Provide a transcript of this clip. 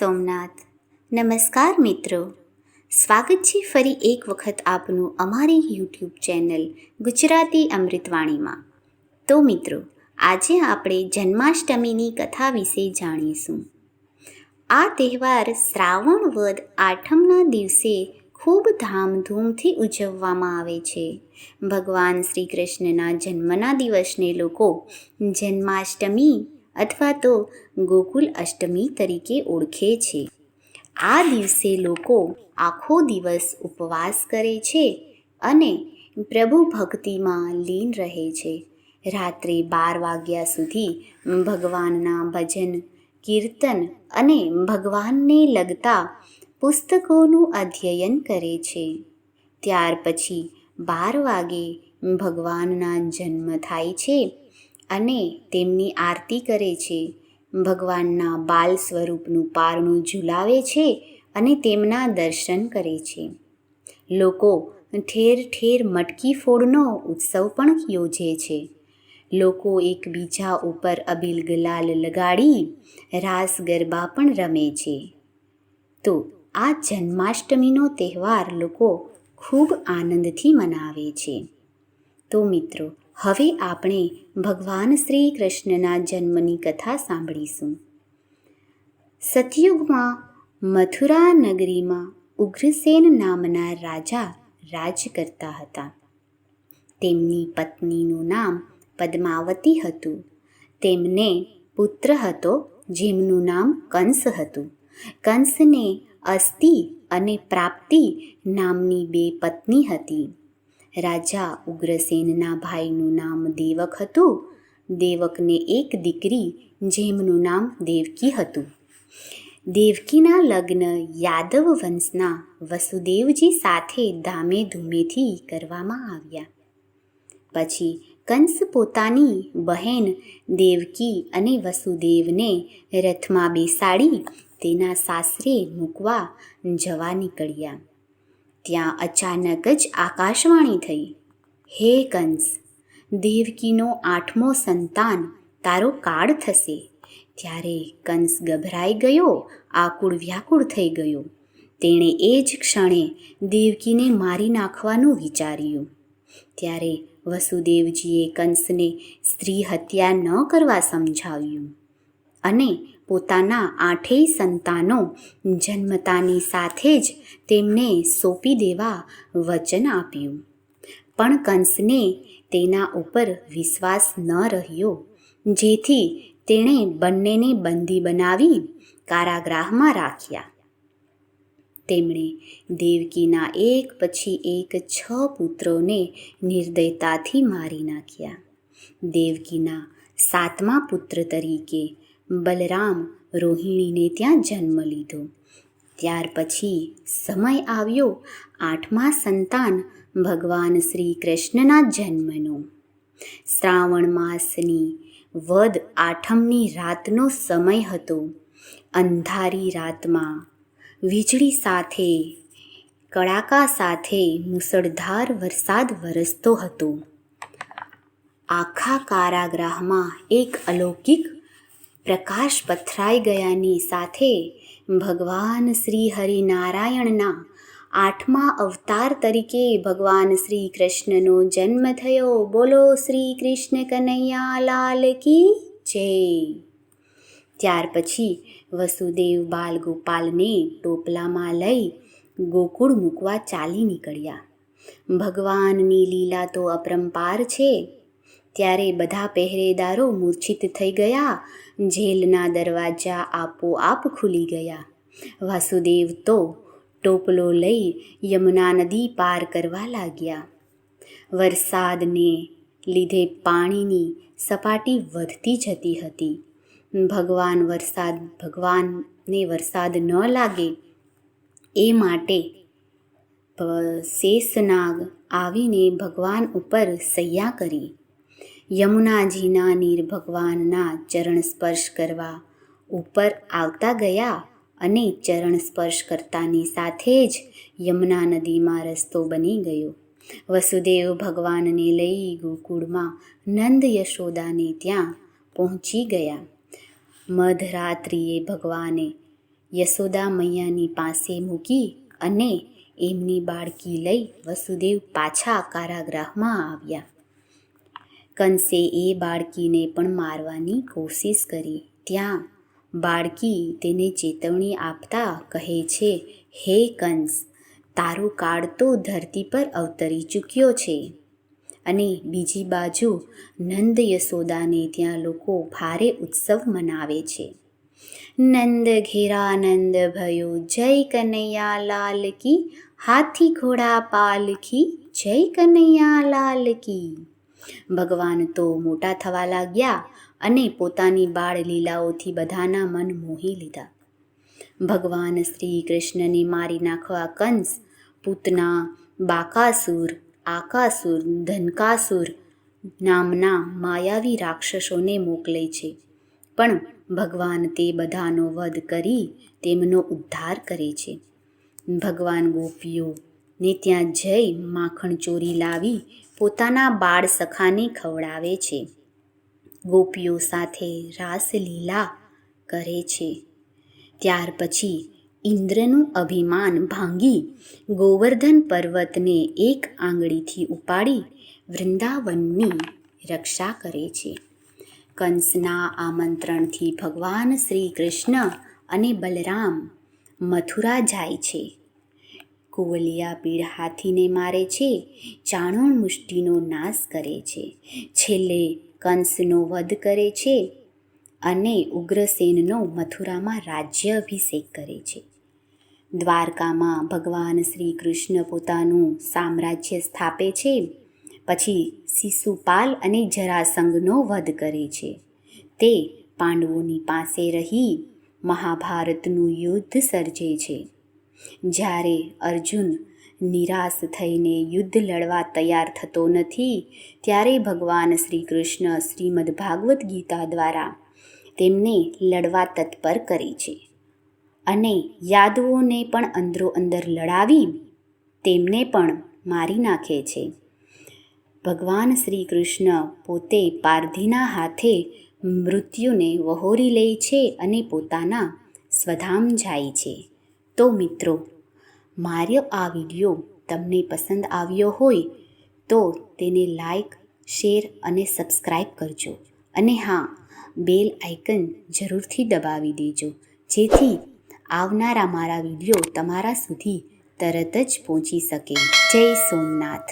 સોમનાથ. નમસ્કાર મિત્રો. સ્વાગત છે ફરી એક વખત આપનું અમારી યુટ્યુબ ચેનલ ગુજરાતી અમૃતવાણીમાં. તો મિત્રો, આજે આપણે જન્માષ્ટમીની કથા વિશે જાણીશું. આ તહેવાર શ્રાવણ વદ આઠમના દિવસે ખૂબ ધામધૂમથી ઉજવવામાં આવે છે. ભગવાન શ્રી કૃષ્ણના જન્મના દિવસને લોકો જન્માષ્ટમી અથવા તો ગોકુલ અષ્ટમી તરીકે ઓળખે છે. આ દિવસે લોકો આખો દિવસ ઉપવાસ કરે છે અને પ્રભુ ભક્તિમાં લીન રહે છે. રાત્રે બાર વાગ્યા સુધી ભગવાનના ભજન, કીર્તન અને ભગવાનને લગતા પુસ્તકોનું અધ્યયન કરે છે. ત્યાર પછી બાર વાગે ભગવાનના જન્મ થાય છે અને તેમની આરતી કરે છે. ભગવાનના બાલ સ્વરૂપનું પારણું ઝુલાવે છે અને તેમના દર્શન કરે છે. લોકો ઠેર ઠેર મટકી ફોડનો ઉત્સવ પણ યોજે છે. લોકો એકબીજા ઉપર અબીલ ગલાલ લગાડી રાસ ગરબા પણ રમે છે. તો આ જન્માષ્ટમીનો તહેવાર લોકો ખૂબ આનંદથી મનાવે છે. તો મિત્રો હવે આપણે ભગવાન શ્રી કૃષ્ણના જન્મની કથા સાંભળીશું. સતયુગમાં મથુરા નગરીમાં ઉગ્રસેન નામના રાજા રાજ કરતા હતા. તેમની પત્નીનું નામ પદ્માવતી હતું. તેમને પુત્ર હતો જેમનું નામ કંસ હતું. કંસને અસ્તિ અને પ્રાપ્તિ નામની બે પત્ની હતી. રાજા ઉગ્રસેનના ભાઈનું નામ દેવક હતું. દેવકને એક દીકરી જેમનું નામ દેવકી હતું. દેવકીના લગ્ન યાદવ વંશના વસુદેવજી સાથે ધામે ધૂમેથી કરવામાં આવ્યા. પછી કંસ પોતાની બહેન દેવકી અને વસુદેવને રથમાં બેસાડી તેના સાસરે મૂકવા જવા નીકળ્યા. ત્યાં અચાનક જ આકાશવાણી થઈ. હે કંસ, દેવકીનો આઠમો સંતાન તારો કાળ થશે. ત્યારે કંસ ગભરાઈ ગયો, આકુળ વ્યાકુળ થઈ ગયો. તેણે એ જ ક્ષણે દેવકીને મારી નાખવાનું વિચાર્યું. ત્યારે વસુદેવજીએ કંસને સ્ત્રી હત્યા ન કરવા સમજાવ્યું. અને પોતાના આઠેય સંતાનો જન્મતાની સાથે જ તેમને સોંપી દેવા વચન આપ્યું. પણ કંસને તેના ઉપર વિશ્વાસ ન રહ્યો. જેથી તેણે બંનેને બંદી બનાવી કારાગૃહમાં રાખ્યા. તેમણે દેવકીના એક પછી એક છ પુત્રોને નિર્દયતાથી મારી નાખ્યા. દેવકીના સાતમા પુત્ર તરીકે બલરામ રોહિણીને ત્યાં જન્મ લીધો. ત્યાર પછી સમય આવ્યો આઠમા સંતાન ભગવાન શ્રી કૃષ્ણના જન્મનો. શ્રાવણ માસની વદ આઠમની રાતનો સમય હતો. અંધારી રાતમાં વીજળી સાથે, કડાકા સાથે મુસળધાર વરસાદ વરસતો હતો. આખા કારાગૃહમાં એક અલૌકિક પ્રકાશ પથરાઈ ગયાની સાથે ભગવાન શ્રી હરિનારાયણના આઠમા અવતાર તરીકે ભગવાન શ્રી કૃષ્ણનો જન્મ થયો. બોલો શ્રી કૃષ્ણ કનૈયા લાલ કી જય. ત્યાર પછી વસુદેવ બાલ ગોપાલને ટોપલામાં લઈ ગોકુળ મૂકવા ચાલી નીકળ્યા. ભગવાનની લીલા તો અપરંપાર છે. ત્યારે બધા પહેરેદારો મૂર્છિત થઈ ગયા. જેલના દરવાજા આપોઆપ ખુલી ગયા. વાસુદેવ તો ટોપલો લઈ યમુના નદી પાર કરવા લાગ્યા. વરસાદને લીધે પાણીની સપાટી વધતી જતી હતી. ભગવાન વરસાદ, ભગવાનને વરસાદ ન લાગે એ માટે શેષનાગ આવીને ભગવાન ઉપર સૈયા કરી. યમુનાજીના નીર ભગવાનના ચરણ સ્પર્શ કરવા ઉપર આવતા ગયા અને ચરણ સ્પર્શ કરતાની સાથે જ યમુના નદીમાં રસ્તો બની ગયો. વસુદેવ ભગવાનને લઈ ગોકુળમાં નંદ યશોદાને ત્યાં પહોંચી ગયા. મધરાત્રિએ ભગવાને યશોદા મૈયાની પાસે મૂકી અને એમની બાળકી લઈ વસુદેવ પાછા કારાગૃહમાં આવ્યા. કંસે એ બાળકીને પણ મારવાની કોશિશ કરી. ત્યાં બાળકી તેને ચેતવણી આપતા કહે છે, હે કંસ તારો કાળ તો ધરતી પર અવતરી ચૂક્યો છે. અને બીજી બાજુ નંદ યશોદાને ત્યાં લોકો ભારે ઉત્સવ મનાવે છે. નંદ ઘેરા નંદ ભયો, જય કનૈયા લાલ કી, હાથી ઘોડા પાલખી, જય કનૈયા લાલ કી. ભગવાન તો મોટા થવા લાગ્યા અને પોતાની બાળ લીલાઓથી બધાના મન મોહી લીધા. ભગવાન શ્રી કૃષ્ણને મારી નાખવા કંસ, પૂતના બાકાસુર, આકાસુર, ધનકાસુર નામના માયાવી રાક્ષસોને મોકલે છે. પણ ભગવાન તે બધાનો વધ કરી તેમનો ઉદ્ધાર કરે છે. ભગવાન ગોપીઓ ને ત્યાં જઈ માખણ ચોરી લાવી પોતાના બાળ સખાને ખવડાવે છે. ગોપીઓ સાથે રાસલીલા કરે છે. ત્યાર પછી ઇન્દ્રનું અભિમાન ભાંગી ગોવર્ધન પર્વતને એક આંગળીથી ઉપાડી વૃંદાવનની રક્ષા કરે છે. કંસના આમંત્રણથી ભગવાન શ્રી કૃષ્ણ અને બલરામ મથુરા જાય છે. કુવલિયા પીળ હાથીને મારે છે, ચાણોણ મુષ્ટિનો નાશ કરે છે, છેલ્લે કંસનો વધ કરે છે અને ઉગ્રસેનનો મથુરામાં રાજ્ય અભિષેક કરે છે. દ્વારકામાં ભગવાન શ્રી કૃષ્ણ પોતાનું સામ્રાજ્ય સ્થાપે છે, પછી શિશુપાલ અને જરાસંઘનો વધ કરે છે. તે પાંડવોની પાસે રહી મહાભારતનું યુદ્ધ સર્જે છે. જ્યારે અર્જુન નિરાશ થઈને યુદ્ધ લડવા તૈયાર થતો નથી, ત્યારે ભગવાન શ્રી કૃષ્ણ શ્રીમદ ભાગવદ્ ગીતા દ્વારા તેમને લડવા તત્પર કરે છે. અને યાદવોને પણ અંદરો અંદર લડાવી તેમને પણ મારી નાખે છે. ભગવાન શ્રી કૃષ્ણ પોતે પારધીના હાથે મૃત્યુને વહોરી લે છે અને પોતાના સ્વધામ જાય છે. તો મિત્રો મારો આ વીડિયો તમને પસંદ આવ્યો હોય તો તેને લાઈક, શેર અને સબસ્ક્રાઈબ કરજો. અને હા, બેલ આઇકન જરૂરથી દબાવી દેજો, જેથી આવનારા મારા વીડિયો તમારા સુધી તરત જ પહોંચી શકે. જય સોમનાથ.